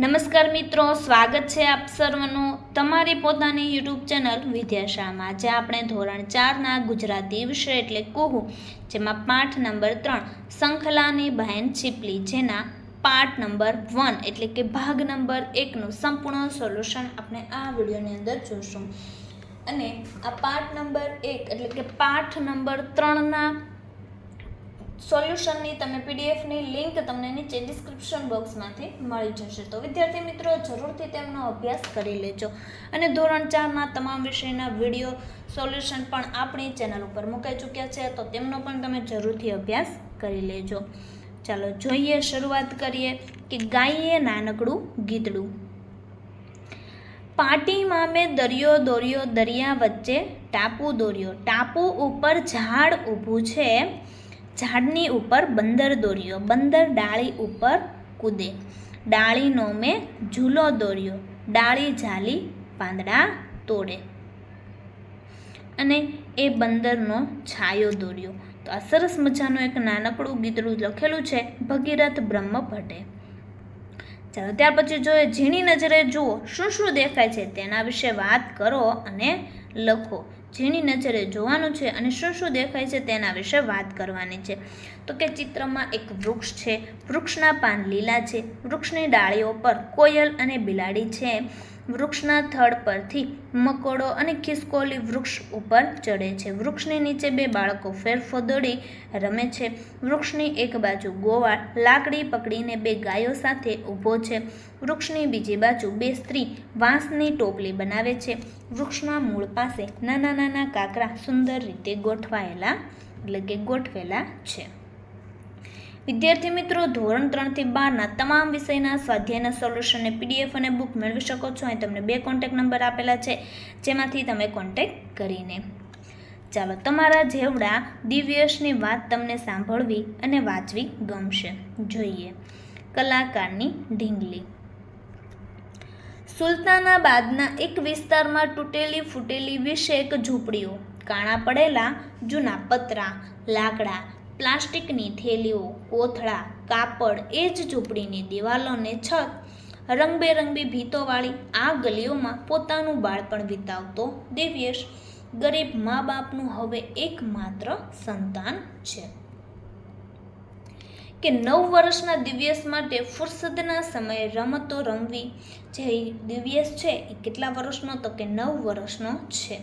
નમસ્કાર મિત્રો, સ્વાગત છે આપ સર્વનું તમારી પોતાની યુટ્યુબ ચેનલ વિદ્યાશામાં. જે આપણે ધોરણ ચારના ગુજરાતી વિષય એટલે કુહુ, જેમાં પાઠ નંબર ત્રણ, શંખલાની બહેન છીપલી જેના પાર્ટ નંબર વન એટલે કે ભાગ નંબર એકનું સંપૂર્ણ સોલ્યુશન આપણે આ વિડીયોની અંદર જોઈશું અને આ પાર્ટ નંબર એક એટલે કે પાઠ નંબર ત્રણના સોલ્યુશનની તમે પીડીએફની લિંક તમને નીચે ડિસ્ક્રિપ્શન બોક્સમાંથી મળી જશે. તો વિદ્યાર્થી મિત્રો, જરૂરથી તેમનો અભ્યાસ કરી લેજો. અને ધોરણ ચારના તમામ વિષયના વીડિયો સોલ્યુશન પણ આપણી ચેનલ ઉપર મુકાઈ ચૂક્યા છે, તો તેમનો પણ તમે જરૂરથી અભ્યાસ કરી લેજો. ચાલો, જોઈએ, શરૂઆત કરીએ કે ગાઈએ નાનકડું ગીતડું. પાટીમાં મેં દરિયો દોર્યો, દરિયા વચ્ચે ટાપુ દોર્યો. ટાપુ ઉપર ઝાડ ઊભું છે. ઝાડની ઉપર બંદર દોર્યો, બંદર ડાળી ઉપર કૂદે. ડાળીનો મેં ઝૂલો દોર્યો, ડાળી ઝાલી પાંદડા તોડે. અને એ બંદરનો છાયો દોર્યો. તો આ સરસ મજાનું એક નાનકડું ગીતડું લખેલું છે, ભગીરથ બ્રહ્મ ભટ્ટે ચાલો ત્યાર પછી જોઈએ ઝીણી નજરે જુઓ, શું શું દેખાય છે તેના વિશે વાત કરો અને લખો. ઝીણી નજરે જોવાનું છે અને શું શું દેખાય છે તેના વિશે વાત કરવાની છે. તો કે ચિત્રમાં એક વૃક્ષ છે. વૃક્ષના પાન લીલા છે. વૃક્ષની ડાળીઓ પર કોયલ અને બિલાડી છે. વૃક્ષના થડ પરથી મકોડો અને ખિસકોલી વૃક્ષ ઉપર ચડે છે. વૃક્ષની નીચે બે બાળકો ફેરફો દોડી રમે છે. વૃક્ષની એક બાજુ ગોવાળ લાકડી પકડીને બે ગાયો સાથે ઊભો છે. વૃક્ષની બીજી બાજુ બે સ્ત્રી વાંસની ટોપલી બનાવે છે. વૃક્ષના મૂળ પાસે નાના નાના કાંકરા સુંદર રીતે ગોઠવાયેલા, એટલે કે ગોઠવેલા છે. વિદ્યાર્થી મિત્રો, ધોરણ ત્રણથી બારના તમામ વિષયના સ્વાધ્યાયના સોલ્યુશનને પીડીએફ અને બુક મેળવી શકો છો. અહીં તમને બે કોન્ટેક નંબર આપેલા છે, જેમાંથી તમે કોન્ટેક કરીને ચાલો તમારા જેવડા દિવ્યસની વાત તમને સાંભળવી અને વાંચવી ગમશે. જોઈએ. કલાકારની ઢીંગલી. સુલતાનાબાદના એક વિસ્તારમાં તૂટેલી ફૂટેલી વીસેક ઝૂંપડીઓ, કાણા પડેલા જૂના પતરા, લાકડા પ્લાસ્ટિકની થેલીઓ, કોથળા, કાપડ એ જ ઝૂંપડીની દિવાલોને છત, રંગબેરંગી ભીતોવાળી આ ગલીઓમાં પોતાનું બાળપણ વિતાવતો દિવ્યેશ. ગરીબ મા બાપનું હવે એકમાત્ર સંતાન છે. કે નવ વર્ષના દિવ્યેશ માટે ફુરસદના સમયે રમતો રમવી જે દિવ્યેશ છે એ કેટલા વર્ષનો તો કે નવ વર્ષનો છે.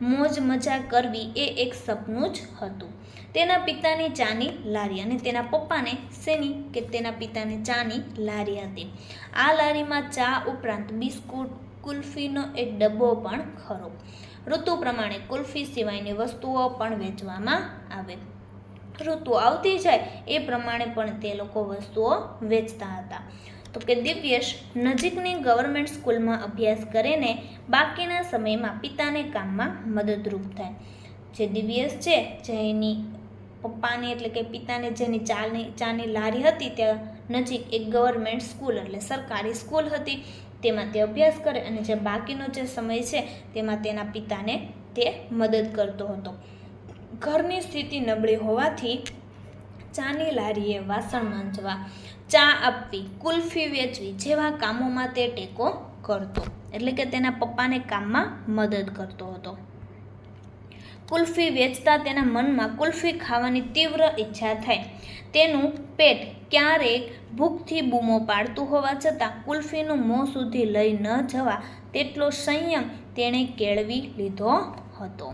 મોજ મજા કરવી એ એક સપનું જ હતું. તેના પિતાની ચાની લારી અને તેના પપ્પાને શેની કે તેના પિતાની ચાની લારી હતી. આ લારીમાં ચા ઉપરાંત બિસ્કુટ, કુલ્ફીનો એક ડબ્બો પણ ખરો. ઋતુ પ્રમાણે કુલ્ફી સિવાયની વસ્તુઓ પણ વેચવામાં આવે. ઋતુ આવતી જાય એ પ્રમાણે પણ તે લોકો વસ્તુઓ વેચતા હતા. તો કે દિવ્યેશ નજીકની ગવર્મેન્ટ સ્કૂલમાં અભ્યાસ કરીને બાકીના સમયમાં પિતાને કામમાં મદદરૂપ થાય. જે દિવ્યેશ છે જેની પપ્પાની એટલે કે પિતાને જેની ચાની ચાની લારી હતી ત્યાં નજીક એક ગવર્મેન્ટ સ્કૂલ એટલે સરકારી સ્કૂલ હતી. તેમાં તે અભ્યાસ કરે અને જે બાકીનો જે સમય છે તેમાં તેના પિતાને તે મદદ કરતો હતો. ઘરની સ્થિતિ નબળી હોવાથી ચાની લારીએ વાસણ માંજવા, ચા આપવી, કુલ્ફી વેચવી જેવા કામોમાં તે ટેકો કરતો. એટલે કે તેના પપ્પાને કામમાં મદદ કરતો હતો. કુલ્ફી વેચતા તેના મનમાં કુલ્ફી ખાવાની તીવ્ર ઈચ્છા થાય. તેનું પેટ ક્યારેક ભૂખથી બૂમો પાડતું હોવા છતાં કુલ્ફીનું મોં સુધી લઈ ન જવા તેટલો સંયમ તેણે કેળવી લીધો હતો.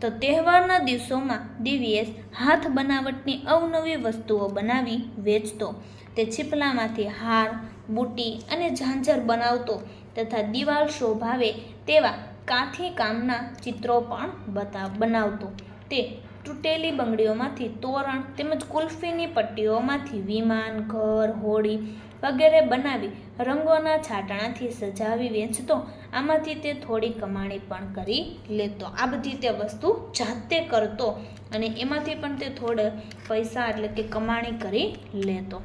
તો તહેવારના દિવસોમાં દિવ્યેશ હાથ બનાવટની અવનવી વસ્તુઓ બનાવી વેચતો, તે છીપલામાંથી હાર, બુટી અને ઝાંઝર બનાવતો તથા દિવાલ શોભાવે તેવા કાંથી કામના ચિત્રો પણ બતાવ બનાવતો. તે તૂટેલી બંગડીઓમાંથી તોરણ તેમજ કુલ્ફીની પટ્ટીઓમાંથી વિમાન, ઘર, હોડી વગેરે બનાવી રંગોના છાટણાથી સજાવી વેચતો. આમાંથી તે થોડી કમાણી પણ કરી લેતો. આ બધી તે વસ્તુ જાતે કરતો અને એમાંથી પણ તે થોડે પૈસા એટલે કે કમાણી કરી લેતો.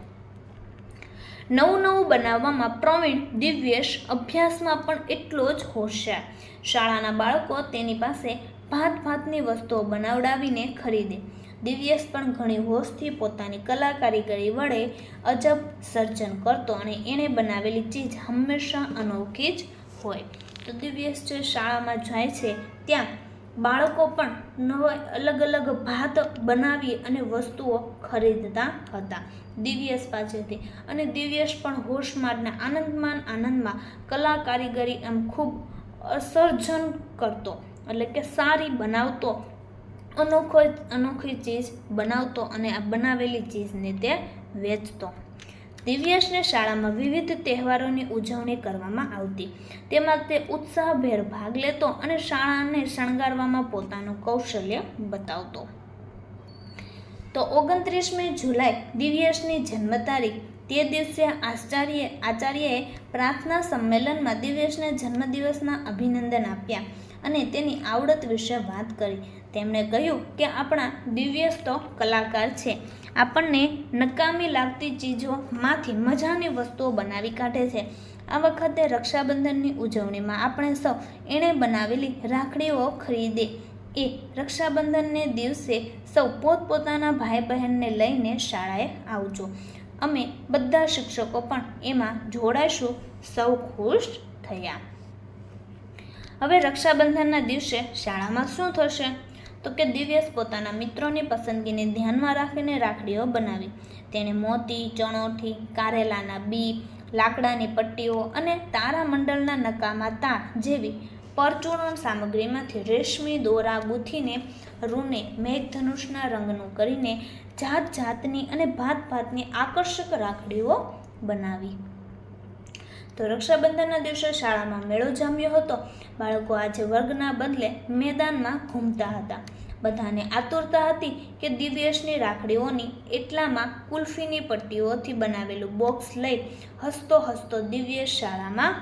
નવું નવું બનાવવામાં પ્રવીણ દિવ્યેશ અભ્યાસમાં પણ એટલો જ હોશિયાર શાળાના બાળકો તેની પાસે ભાત ભાતની વસ્તુઓ બનાવડાવીને ખરીદે. દિવ્યેશ પણ ઘણી હોશથી પોતાની કલા કારીગરી વડે અજબ સર્જન કરતો અને એણે બનાવેલી ચીજ હંમેશા અનોખી જ હોય. તો દિવ્યેશ જે શાળામાં જાય છે, ત્યાં બાળકો પણ નવા અલગ અલગ ભાત બનાવી અને વસ્તુઓ ખરીદતા હતા. દિવ્યસ પાસેથી. અને દિવ્યસ પણ હોશમારના આનંદમાન આનંદમાં કલા કારીગરી એમ ખૂબ સર્જન કરતો. એટલે કે સારી બનાવતો. અનોખો અનોખી ચીજ બનાવતો અને આ બનાવેલી ચીજને તે વેચતો. દિવ્યેશને શાળામાં વિવિધ તહેવારોની ઉજવણી કરવામાં આવતી. તેમાં તે ઉત્સાહભેર ભાગ લેતો અને શાળાને શણગારવામાં પોતાનું કૌશલ્ય બતાવતો. તો ઓગણત્રીસમી જુલાઈ, દિવ્યેશની જન્મ તારીખ તે દિવસે આચાર્ય, આચાર્યએ પ્રાર્થના સંમેલનમાં દિવ્યેશને જન્મદિવસના અભિનંદન આપ્યા અને તેની આવડત વિશે વાત કરી. તેમણે કહ્યું કે, આપણા દિવ્યેશ તો કલાકાર છે. આપણને નકામી લાગતી ચીજોમાંથી મજાની વસ્તુઓ બનાવી કાઢે છે. આ વખતે રક્ષાબંધનની ઉજવણીમાં આપણે સૌ એણે બનાવેલી રાખડીઓ ખરીદે. એ રક્ષાબંધનને દિવસે સૌ પોતપોતાના ભાઈ બહેનને લઈને શાળાએ આવજો. અમે બધા શિક્ષકો પણ એમાં જોડાઈશું. સૌ ખુશ થયા. હવે રક્ષાબંધનના દિવસે શાળામાં શું થશે? તો કે દિવ્યેશ પોતાના મિત્રોની પસંદગીને ધ્યાનમાં રાખીને રાખડીઓ બનાવી. તેણે મોતી, ચણોઠી, કારેલાના બી લાકડાની પટ્ટીઓ અને તારામંડળના નકામા તાર જેવી પરચૂરણ સામગ્રીમાંથી રેશમી દોરા ગૂંથીને રૂને મેઘધનુષના રંગનું કરીને જાત જાતની અને ભાત ભાતની આકર્ષક રાખડીઓ બનાવી. તો રક્ષાબંધનના દિવસે શાળામાં મેળો જામ્યો હતો. બાળકો આજે વર્ગના બદલે મેદાનમાં ઘૂમતા હતા. બધાને આતુરતા હતી કે દિવ્યેશની રાખડીઓની એટલામાં કુલ્ફીની પટ્ટીઓથી બનાવેલું બોક્સ લઈ હસતો હસતો દિવ્યેશ શાળામાં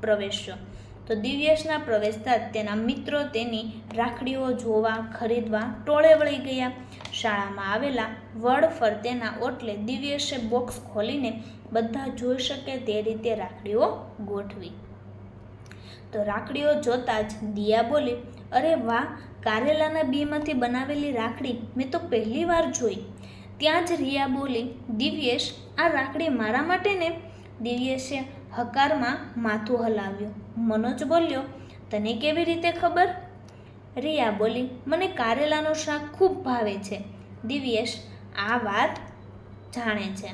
પ્રવેશ્યો. તો દિવ્યેશના પ્રવેશતા જ તેના મિત્રો તેની રાખડીઓ જોવા, ખરીદવા ટોળે વળી ગયા. શાળામાં આવેલા વડ ફરતેના ઓટલે દિવ્યેશે બોક્સ ખોલીને બધા જોઈ શકે તે રીતે રાખડીઓ ગોઠવી. તો રાખડીઓ જોતા જ દિયા બોલી, અરે વાહ, કારેલાના બીમાંથી બનાવેલી રાખડી મેં તો પહેલી વાર જોઈ. ત્યાં જ રિયા બોલી, દિવ્યેશ, આ રાખડી મારા માટે ને? દિવ્યેશે હકારમાં માથું હલાવ્યું. મનોજ બોલ્યો, તને કેવી રીતે ખબર? રિયા, બોલી, મને કારેલાનું શાક ખૂબ ભાવે છે. દિવ્યેશ, આ વાત જાણે છે.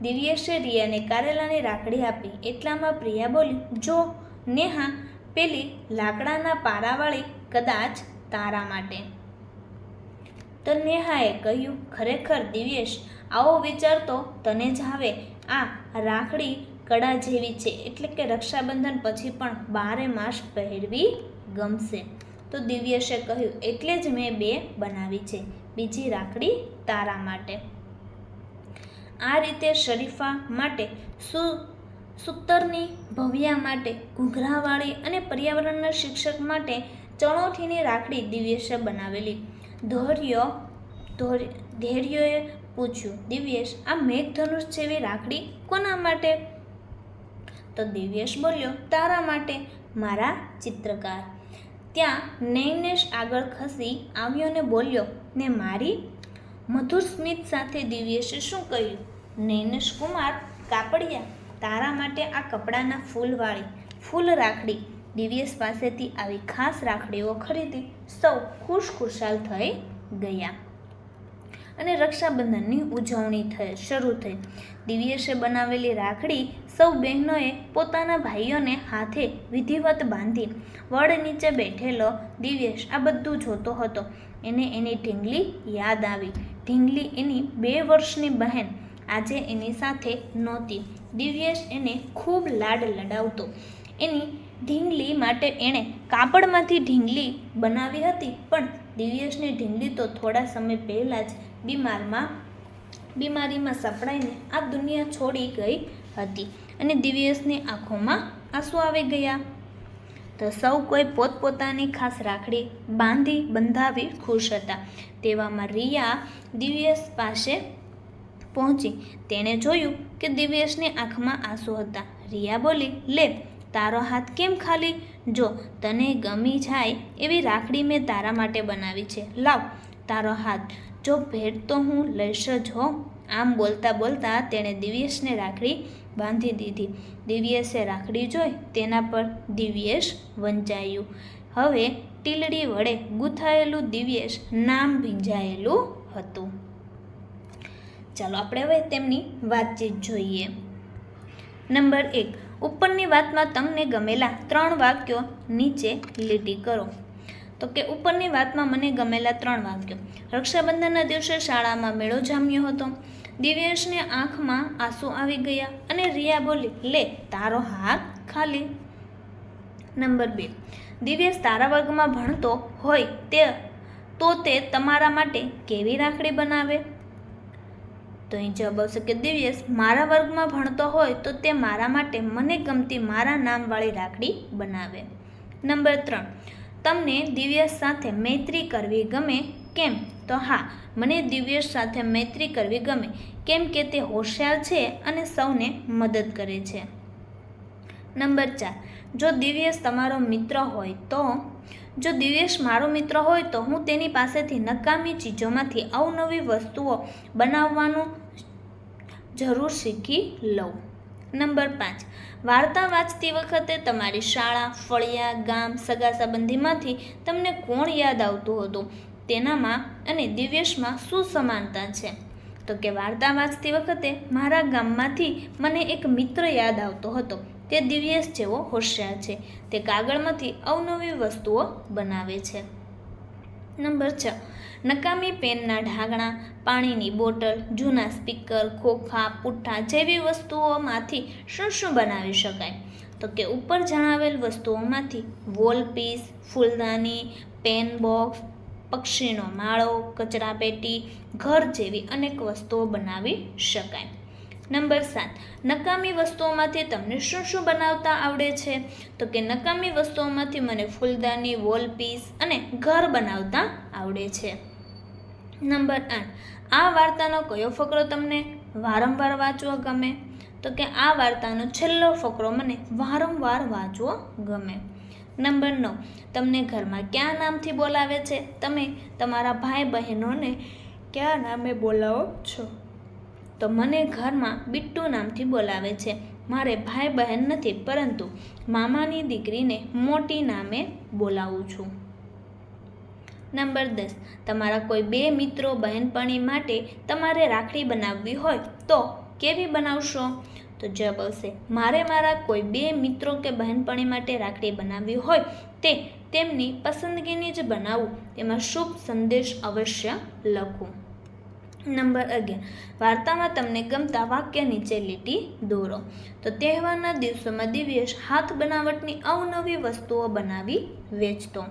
દિવ્યેશે રિયાને કારેલાની રાખડી આપી. એટલામાં પ્રિયા બોલી, જો, નેહા, પેલી લાકડાના પારાવાળી કદાચ તારા માટે. તો નેહાએ કહ્યું, ખરેખર દિવ્યેશ, આવો વિચાર તો તને જ આવે. આ રાખડી કડા જેવી છે, એટલે કે રક્ષાબંધન પછી પણ બારે માસ પહેરવી ગમશે. તો દિવ્યશે કહ્યું, એટલે જ મેં બે બનાવી છે, બીજી રાખડી તારા માટે. આ રીતે શરીફા માટે સુ, સૂતરની ભવ્યા માટે, ઘૂઘરાવાળી અને પર્યાવરણના શિક્ષક માટે ચણોઠીની રાખડી દિવ્યશે બનાવેલી. ધૈર્ય ધૈર્યએ પૂછ્યું, દિવ્યેશ, આ મેઘધનુષ જેવી રાખડી કોના માટે? તો દિવ્યેશ બોલ્યો, તારા માટે, મારા ચિત્રકાર. ત્યાં નૈનેશ આગળ ખસી આવ્યો ને બોલ્યો, ને મારી મધુર સ્મિત સાથે દિવ્યેશે શું કહ્યું નૈનેશ કુમાર, કાપડિયા, તારા માટે આ કપડાના ફૂલવાળી, ફૂલ રાખડી. દિવ્યેશ પાસેથી આવી ખાસ રાખડીઓ ખરીદી, સૌ ખુશ ખુશાલ થઈ ગયા. અને રક્ષાબંધનની ઉજવણી થઈ શરૂ થઈ. દિવ્યેશે બનાવેલી રાખડી સૌ બહેનોએ પોતાના ભાઈઓને હાથે વિધિવત બાંધી. વડ નીચે બેઠેલો દિવ્યેશ આ બધું જોતો હતો. એને એની ઢીંગલી યાદ આવી. ઢીંગલી એની બે વર્ષની બહેન આજે એની સાથે નહોતી. દિવ્યેશ એને ખૂબ લાડ લડાવતો. એની ઢીંગલી માટે એણે કાપડમાંથી ઢીંગલી બનાવી હતી, પણ દિવ્યેશની ઢીંગલી તો થોડા સમય પહેલાં જ બીમારમાં, બીમારીમાં સપડાઈને આ દુનિયા છોડી ગઈ હતી અને દિવ્યસની આંખોમાં આંસુ આવી ગયા. તો સૌ કોઈ પોતપોતાની ખાસ રાખડી બાંધી બંધાવી ખુશ હતા. તેવામાં રિયા દિવ્યસ પાસે પહોંચી. તેણે જોયું કે દિવ્યસની આંખમાં આંસુ હતા. રિયા બોલી, લે, તારો હાથ કેમ ખાલી? જો તને ગમી જાય એવી રાખડી મેં તારા માટે બનાવી છે. લાવ, તારો હાથ જો ભેટ તો હું લઈશ જ હો. આમ બોલતા બોલતા તેણે દિવ્યેશને રાખડી બાંધી દીધી. દિવ્યેશે રાખડી જોઈ તેના પર દિવ્યેશ વંચાયું હવે ટીલડી વડે ગૂંથાયેલું દિવ્યેશ નામ ભીંજાયેલું હતું. ચાલો આપણે હવે તેમની વાતચીત જોઈએ. નંબર એક. ઉપરની વાતમાં તમને ગમેલા ત્રણ વાક્યો નીચે લીટી કરો. તો કે ઉપરની વાતમાં મને ગમેલા ત્રણ વાક્યો. રક્ષાબંધનના દિવસે શાળામાં મેળો જામ્યો હતો. દિવ્યેશને આંખમાં આંસુ આવી ગયા અને રિયા બોલી, લે, તારો હાથ ખાલી. નંબર બે. દિવ્યેશ તારા વર્ગમાં ભણતો હોય તે, તો તે તમારા માટે કેવી રાખડી બનાવે? તો અહીં જવાબ આવશે કે દિવ્યેશ મારા વર્ગમાં ભણતો હોય તો તે મારા માટે મને ગમતી મારા નામવાળી રાખડી બનાવે. નંબર ત્રણ. તમને દિવ્યેશ સાથે મૈત્રી કરવી ગમે? કેમ? તો હા, મને દિવ્યેશ સાથે મૈત્રી કરવી ગમે. કેમ કે તે હોશિયાર છે અને સૌને મદદ કરે છે. નંબર ચાર, જો દિવ્યેશ તમારો મિત્ર હોય તો? જો દિવ્યેશ મારો મિત્ર હોય તો હું તેની પાસેથી નકામી ચીજોમાંથી અવનવી વસ્તુઓ બનાવવાનું જરૂર શીખી લઉં. નંબર પાંચ. વાર્તા વાંચતી વખતે તમારી શાળા, ફળિયા, ગામ, સગા સંબંધીમાંથી તમને કોણ યાદ આવતું હતું? તેનામાં અને દિવ્યેશમાં શું સમાનતા છે? તો કે વાર્તા વાંચતી વખતે મારા ગામમાંથી મને એક મિત્ર યાદ આવતો હતો. તે દિવ્યેશ જેવો હોશિયાર છે. તે કાગળમાંથી અવનવી વસ્તુઓ બનાવે છે. નંબર છ. નકામી પેનના ઢાંકણા, પાણીની બોટલ, જૂના સ્પીકર, ખોખા, પુઠ્ઠા જેવી વસ્તુઓમાંથી શું શું બનાવી શકાય? તો કે ઉપર જણાવેલ વસ્તુઓમાંથી વોલપીસ ફૂલદાની, પેન બોક્સ, પક્ષીનો માળો કચરાપેટી ઘર જેવી અનેક વસ્તુઓ બનાવી શકાય. નંબર સાત. નકામી વસ્તુઓમાંથી તમને શું શું બનાવતા આવડે છે? તો કે નકામી વસ્તુઓમાંથી મને ફૂલદાની વોલપીસ અને ઘર બનાવતા આવડે છે. નંબર આઠ. આ વાર્તાનો કયો ફકરો તમને વારંવાર વાંચવો ગમે? તો કે આ વાર્તાનો છેલ્લો ફકરો મને વારંવાર વાંચવો ગમે. નંબર નવ. તમને ઘરમાં કયા નામથી બોલાવે છે? તમે તમારા ભાઈ બહેનોને કયા નામે બોલાવો છો? તો મને ઘરમાં બિટ્ટુ નામથી બોલાવે છે. મારે ભાઈ બહેન નથી, પરંતુ મામાની દીકરીને મોટી નામે બોલાવું છું. નંબર દસ. તમારા કોઈ બે મિત્રો, બહેનપણી માટે તમારે રાખડી બનાવવી હોય તો કેવી બનાવશો? તો જવાબ આવશે, મારે મારા કોઈ બે મિત્રો કે બહેનપણી માટે રાખડી બનાવવી હોય તે તેમની પસંદગીની જ બનાવું. તેમાં શુભ સંદેશ અવશ્ય લખું. નંબર અગિયાર. વાર્તામાં તમને ગમતા વાક્ય નીચે લીટી દોરો. તો તહેવારના દિવસોમાં દિવ્યેશ હાથ બનાવટની અવનવી વસ્તુઓ બનાવી વેચતો.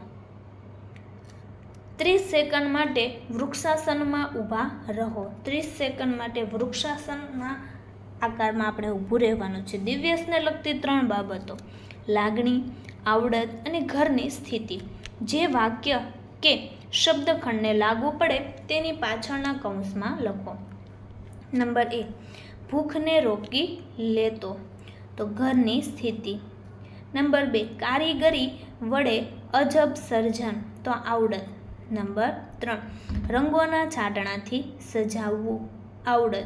ત્રીસ સેકન્ડ માટે વૃક્ષાસનમાં ઊભા રહો. ત્રીસ સેકન્ડ માટે વૃક્ષાસનના આકારમાં આપણે ઊભું રહેવાનું છે. દિવ્યસને લગતી ત્રણ બાબતો. લાગણી, આવડત અને ઘરની સ્થિતિ. જે વાક્ય કે શબ્દખંડને લાગુ પડે તેની પાછળના કૌંસમાં લખો. નંબર એ ભૂખને રોકી લેતો. તો ઘરની સ્થિતિ. નંબર બે, કારીગરી વડે અજબ સર્જન. તો આવડત. નંબર ત્રણ. રંગોના છાંટણાથી સજાવવું આવડત.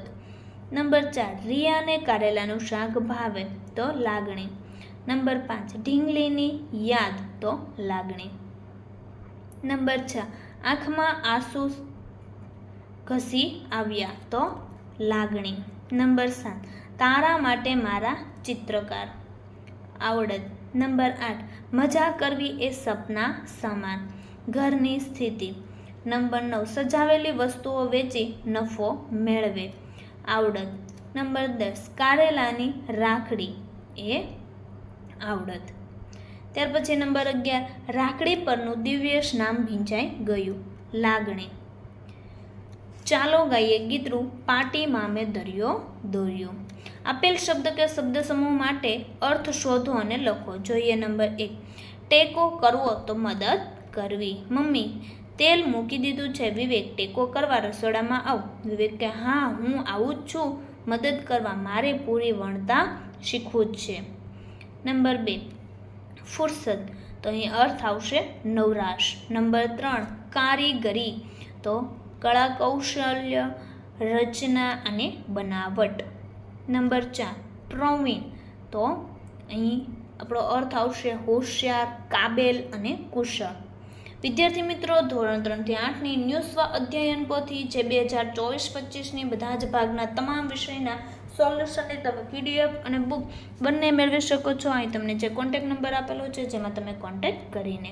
નંબર ચાર, રિયાને કારેલાનું શાક ભાવે તો લાગણી. નંબર પાંચ, ઢીંગલીની યાદ તો લાગણી. નંબર છ, આંખમાં આંસુ ઘસી આવ્યા તો લાગણી. નંબર સાત, તારા માટે મારા ચિત્રકાર. આવડત. નંબર આઠ, મજા કરવી એ સપના સમાન. ઘરની સ્થિતિ. નંબર નવ, સજાવેલી વસ્તુઓ વેચી નફો મેળવે. આવડત. નંબર દસ, કારેલાની રાખડી એ આવડત. ત્યાર પછી નંબર અગિયાર, રાખડી પરનું દિવ્યેશ નામ ભીંજાઈ ગયું. લાગણી. ચાલો ગાઈએ ગીતરું પાટી મામે દરિયો દોર્યો. આપેલ શબ્દ કે શબ્દ સમૂહ માટે અર્થ શોધો અને લખો. જોઈએ નંબર એક, ટેકો કરવો તો મદદ કરવી. મમ્મી, તેલ મૂકી દીધું છે. વિવેક ટેકો કરવા રસોડામાં આવ. વિવેક કે, હા, હું આવું જ છું. મદદ કરવા મારે પૂરી વણતા શીખવું જ છે. નંબર બે, ફુરસદ. તો અહીં અર્થ આવશે નવરાશ. નંબર ત્રણ, કારીગરી. તો કળા કૌશલ્ય રચના અને બનાવટ. નંબર ચાર, પ્રવીણ. તો અહીં આપણો અર્થ આવશે હોશિયાર, કાબેલ અને કુશળ. વિદ્યાર્થી મિત્રો, ધોરણ ત્રણથી આઠની ન્યૂ સ્વ અધ્યયન પોથી જે બે હજાર ચોવીસ પચીસની બધા જ ભાગના તમામ વિષયના સોલ્યુશનની તમે પીડીએફ અને બુક બંને મેળવી શકો છો. અહીં તમને જે કોન્ટેક્ટ નંબર આપેલો છે, જેમાં તમે કોન્ટેક્ટ કરીને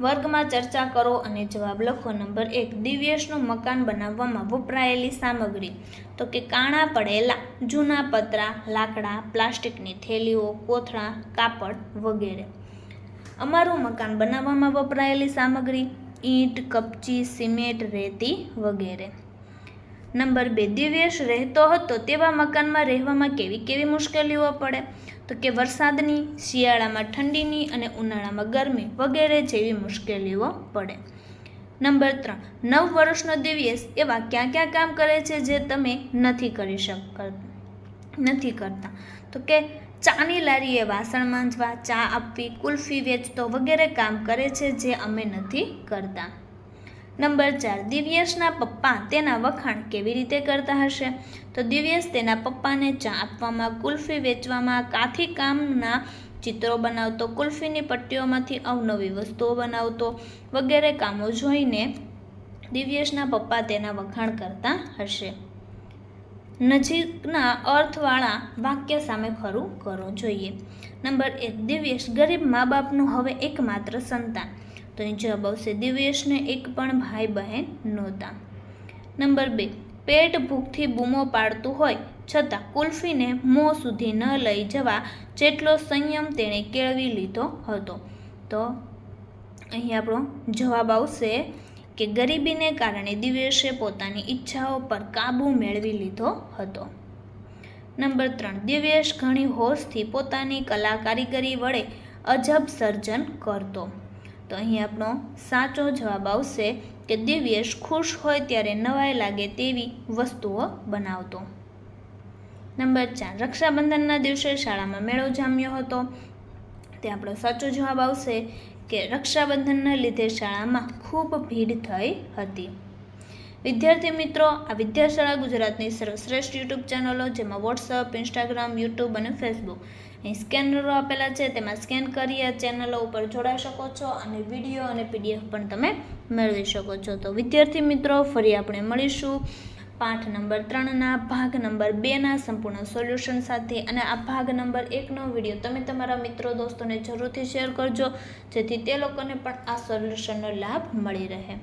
વર્ગમાં ચર્ચા કરો અને જવાબ લખો. નંબર એક, દિવ્યેશનું મકાન બનાવવામાં વપરાયેલી સામગ્રી. તો કે કાણા પડેલા જૂના પતરા, લાકડા, પ્લાસ્ટિકની થેલીઓ, કોથળા, કાપડ વગેરે. અમારું મકાન બનાવવામાં વપરાયેલી સામગ્રી, ઈંટ, કપચી, સિમેન્ટ, રેતી વગેરે. નંબર બે, દિવ્યેશ રહેતો હતો તેવા મકાનમાં રહેવામાં કેવી કેવી મુશ્કેલીઓ પડે? તો કે વરસાદની, શિયાળામાં ઠંડીની અને ઉનાળામાં ગરમી વગેરે જેવી મુશ્કેલીઓ પડે. નંબર ત્રણ, નવ વર્ષનો દિવ્યેશ એવા ક્યાં ક્યાં કામ કરે છે જે તમે નથી કરી શક, નથી કરતા? તો કે ચાની લારીએ વાસણ માંજવા, ચા આપવી, કુલ્ફી વેચતો વગેરે કામ કરે છે જે અમે નથી કરતા. નંબર ચાર, દિવ્યેશના પપ્પા તેના વખાણ કેવી રીતે કરતા હશે? તો દિવ્યેશ તેના પપ્પાને ચા આપવામાં, કુલ્ફી વેચવામાં, કાથી કામના ચિત્રો બનાવતો, કુલ્ફીની પટ્ટીઓમાંથી અવનવી વસ્તુઓ બનાવતો વગેરે કામો જોઈને દિવ્યેશના પપ્પા તેના વખાણ કરતા હશે. નજીકના અર્થવાળા વાક્ય સામે ખરું કરવું જોઈએ. નંબર એક, દિવ્યેશ ગરીબ મા બાપનું હવે એકમાત્ર સંતાન. તો અહીં જવાબ આવશે, દિવ્યેશને એક પણ ભાઈ બહેન નહોતા. નંબર બે, પેટ ભૂખથી બૂમો પાડતું હોય, છતાં કુલ્ફીને મોં સુધી ન લઈ જવા જેટલો સંયમ તેણે કેળવી લીધો હતો. તો અહીં આપણો જવાબ આવશે કે ગરીબીને કારણે દિવ્યેશે પોતાની ઈચ્છાઓ પર કાબૂ મેળવી લીધો હતો. નંબર ત્રણ, દિવ્યેશ ઘણી હોશથી પોતાની કલા કારીગરી વડે અજબ સર્જન કરતો. તો અહીં આપણો સાચો જવાબ આવશે કે દિવ્યેશ ખુશ હોય ત્યારે નવાઈ લાગે તેવી વસ્તુઓ બનાવતો. નંબર ચાર, રક્ષાબંધનના દિવસે શાળામાં મેળો જામ્યો હતો. તે આપણો સાચો જવાબ આવશે કે રક્ષાબંધનના લીધે શાળામાં ખૂબ ભીડ થઈ હતી. વિદ્યાર્થી મિત્રો, આ વિદ્યાશાળા ગુજરાતની સર્વશ્રેષ્ઠ યુટ્યુબ ચેનલો જેમાં વોટ્સઅપ, ઇન્સ્ટાગ્રામ, યુટ્યુબ અને ફેસબુક. અહીં સ્કેનરો આપેલા છે, તેમાં સ્કેન કરી આ ચેનલો ઉપર જોડાઈ શકો છો અને વીડિયો અને પીડીએફ પણ તમે મેળવી શકો છો. તો વિદ્યાર્થી મિત્રો, ફરી આપણે મળીશું. પાઠ નંબર ત્રણના, ભાગ નંબર બેના સંપૂર્ણ સોલ્યુશન સાથે અને આ ભાગ નંબર એકનો વીડિયો તમે તમારા મિત્રો દોસ્તોને જરૂરથી શેર કરજો, જેથી તે લોકોને પણ આ સોલ્યુશનનો લાભ મળી રહે.